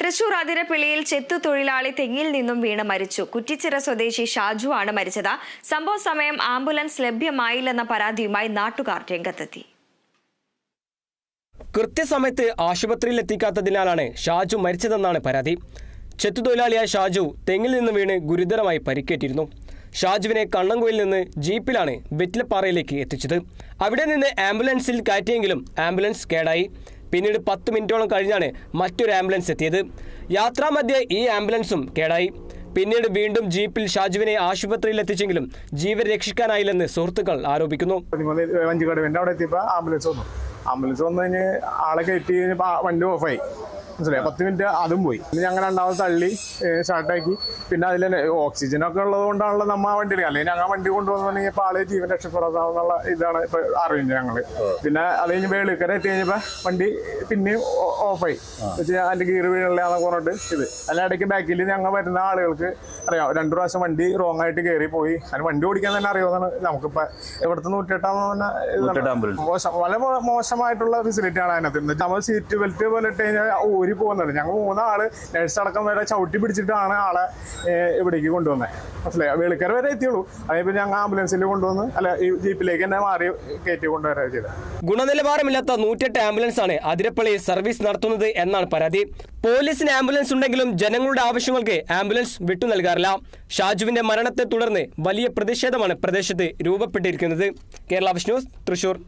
തൃശൂർ അതിരപ്പിള്ളിയിൽ ചെത്തു തൊഴിലാളി തെങ്ങിൽ നിന്നും വീണ് മരിച്ചു. കുറ്റിച്ചിറ സ്വദേശി ഷാജു ആണ് മരിച്ചത്. സംഭവ സമയം ആംബുലൻസ് ലഭ്യമായില്ലെന്ന പരാതിയുമായി നാട്ടുകാർ രംഗത്തെത്തി. കൃത്യസമയത്ത് ആശുപത്രിയിൽ എത്തിക്കാത്തതിനാലാണ് ഷാജു മരിച്ചതെന്നാണ് പരാതി. ചെത്തുതൊഴിലാളിയായ ഷാജു തെങ്ങിൽ നിന്ന് വീണ് ഗുരുതരമായി പരിക്കേറ്റിരുന്നു. ഷാജുവിനെ കണ്ണങ്കോയിൽ നിന്ന് ജീപ്പിലാണ് വെറ്റിലപ്പാറയിലേക്ക് എത്തിച്ചത്. അവിടെ നിന്ന് ആംബുലൻസിൽ കയറ്റിയെങ്കിലും ആംബുലൻസ് കേടായി. പിന്നീട് പത്ത് മിനിറ്റോളം കഴിഞ്ഞാണ് മറ്റൊരു ആംബുലൻസ് എത്തിയത്. യാത്രാമധ്യേ ഈ ആംബുലൻസും കേടായി. പിന്നീട് വീണ്ടും ജീപ്പിൽ ഷാജുവിനെ ആശുപത്രിയിൽ എത്തിച്ചെങ്കിലും ജീവൻ രക്ഷിക്കാനായില്ലെന്ന് സുഹൃത്തുക്കൾ ആരോപിക്കുന്നു. ആംബുലൻസ് വന്നു. ആംബുലൻസ് വന്നു കഴിഞ്ഞ് ആളെ കയറ്റി വണ്ടി ഓഫായി മനസ്സിലായി. പത്ത് മിനിറ്റ് അതും പോയി. പിന്നെ ഞങ്ങൾ രണ്ടാമത് തള്ളി സ്റ്റാർട്ടാക്കി പിന്നെ അതിൽ ഓക്സിജൻ ഒക്കെ ഉള്ളത് കൊണ്ടാണല്ലോ നമ്മ ആ വണ്ടി എടുക്കുക. അല്ലെങ്കിൽ ഞങ്ങൾ ആ വണ്ടി കൊണ്ടുവന്നിട്ടുണ്ടെങ്കിൽ ഇപ്പൊ ആളെ ജീവൻ രക്ഷപ്പെടാവുന്നുള്ള ഇതാണ് ഇപ്പൊ അറിയുന്നത് ഞങ്ങൾ പിന്നെ അത് കഴിഞ്ഞ് വേളിക്കര എത്തി കഴിഞ്ഞപ്പോ വണ്ടി പിന്നെയും ഓഫായി. വെച്ചാൽ അതിന്റെ ഗീറ് വീഴലാന്ന് പറഞ്ഞിട്ട് ഇത്. അല്ല ഇടയ്ക്ക് ബാക്കിൽ ഞങ്ങൾ വരുന്ന ആളുകൾക്ക് അറിയാം. രണ്ടു പ്രാവശ്യം വണ്ടി റോങ് ആയിട്ട് കയറി പോയി. അതിന് വണ്ടി ഓടിക്കാൻ തന്നെ അറിയാവുന്നതാണ് നമുക്കിപ്പോ ഇവിടുത്തെ നൂറ്റെട്ടാന്ന് പറഞ്ഞാൽ വളരെ മോശമായിട്ടുള്ള ഫെസിലിറ്റി ആണ് അതിനകത്ത്. നമ്മൾ സീറ്റ് ബെൽറ്റ് പോലെ ഇട്ട് കഴിഞ്ഞാൽ ഊരി പോകുന്നത് ഞങ്ങൾ മൂന്നാൾ നഴ്സ് അടക്കം വരെ ചവിട്ടി പിടിച്ചിട്ടാണ് ആളെ ഇവിടേക്ക് കൊണ്ടുവന്നത് മനസ്സിലായി? വെളുക്കര വരെ എത്തിയുള്ളൂ. അതേപോലെ ഞങ്ങൾ ആംബുലൻസിൽ കൊണ്ടുവന്ന് അല്ല ഈ ജീപ്പിലേക്ക് തന്നെ മാറി കയറ്റി കൊണ്ടുവരാ ചെയ്തത്. ഗുണനിലവാരമില്ലാത്ത നൂറ്റെട്ട് ആംബുലൻസ് ആണ് അതിരപ്പള്ളി സർവീസ് നടത്തുന്നത് എന്നാണ് പരാതി. പോലീസിന് ആംബുലൻസ് ഉണ്ടെങ്കിലും ജനങ്ങളുടെ ആവശ്യങ്ങൾക്ക് ആംബുലൻസ് വിട്ടു നൽകാറില്ല. ഷാജുവിന്റെ മരണത്തെ തുടർന്ന് വലിയ പ്രതിഷേധമാണ് പ്രദേശത്ത് രൂപപ്പെട്ടിരിക്കുന്നത്. കേരള വിഷ്ണു തൃശൂർ.